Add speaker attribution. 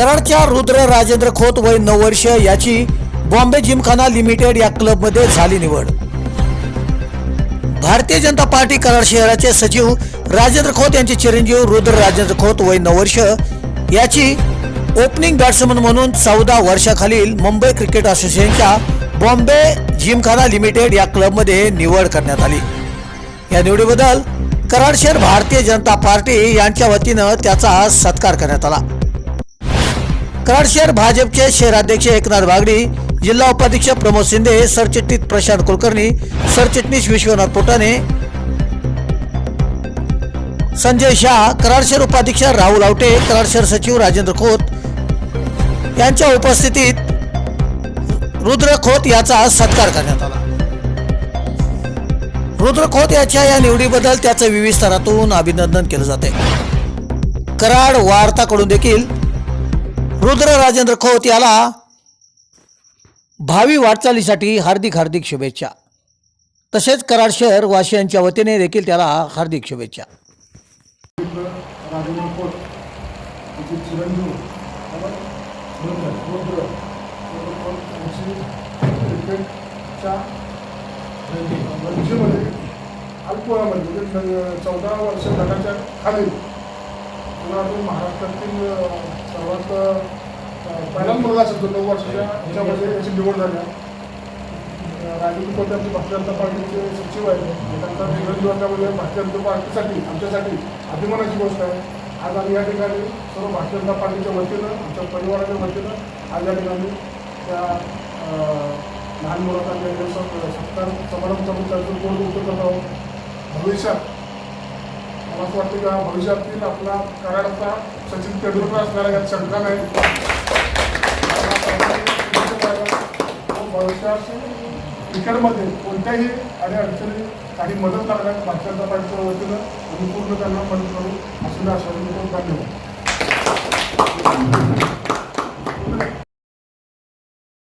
Speaker 1: कराडच्या रुद्र राजेंद्र खोत वय नऊ वर्ष याची बॉम्बे जिमखाना लिमिटेड या क्लबमध्ये झाली निवड. भारतीय जनता पार्टी कराड शहराचे सचिव राजेंद्र खोत यांचे चिरंजीव रुद्र राजेंद्र खोत वय नऊ वर्ष याची ओपनिंग बॅट्समन म्हणून चौदा वर्षाखालील मुंबई क्रिकेट असोसिएशनच्या बॉम्बे जिमखाना लिमिटेड या क्लबमध्ये निवड करण्यात आली. या निवडीबद्दल कराड शहर भारतीय जनता पार्टी यांच्या वतीनं त्याचा सत्कार करण्यात आला. कराड शहर भाजपचे शहराध्यक्ष एकनाथ बागडी जिल्हा उपाध्यक्ष प्रमोद शिंदे सरचिटणीस प्रशांत कुलकर्णी सरचिटणीस विश्वनाथ पोटाने संजय शाह कराड शहर उपाध्यक्ष राहुल आवटे कराड शहर सचिव राजेंद्र खोत यांच्या उपस्थितीत रुद्र खोत याचा सत्कार करण्यात आला. रुद्र खोत याच्या या निवडीबद्दल त्याचं विविध स्तरातून अभिनंदन केलं जाते. कराड वार्ताकडून देखील रुद्र राजेंद्र खोत याला भावी वाटचालीसाठी हार्दिक हार्दिक शुभेच्छा तसेच कराड शहर वासियांच्या वतीने देखील त्याला हार्दिक शुभेच्छा
Speaker 2: राजेंद्र खोत त्याचे चिरंजीव रुद्र यांची क्रिकेटच्या रणजीमध्ये अल्पवयामध्ये म्हणजे चौदा वर्ष गटाच्या खाली पुन्हा महाराष्ट्रातील सर्वात पहिला मुलगा असेल तो नऊ वर्षाच्या ह्याच्यामध्ये याची निवड झाली. आहे. अं, आमचे भारतीय जनता पार्टीचे सचिव आहेत. त्यांचा निवडणुकामध्ये भारतीय जनता पार्टीसाठी आमच्यासाठी अभिमानाची गोष्ट आहे. आज आम्ही या ठिकाणी सर्व भारतीय जनता पार्टीच्या वतीनं आमच्या परिवाराच्या वतीनं आज या ठिकाणी त्या लहान मुलांना सत्कार समारंभ चालू कोण उपयोग करत आहोत. भविष्यात मला असं वाटतं का भविष्यातील आपला कराडचा सचिन तेंडुलकर असणार यात शंका नाही. भविष्यात क्रिकेटमध्ये कोणत्याही आणि अडचणी काही मदत लागण्यास भारतीय जनता पार्टीच्या वतीनं आम्ही पूर्ण त्यांना मदत करू असं मी आश्वासन देतो धन्यवाद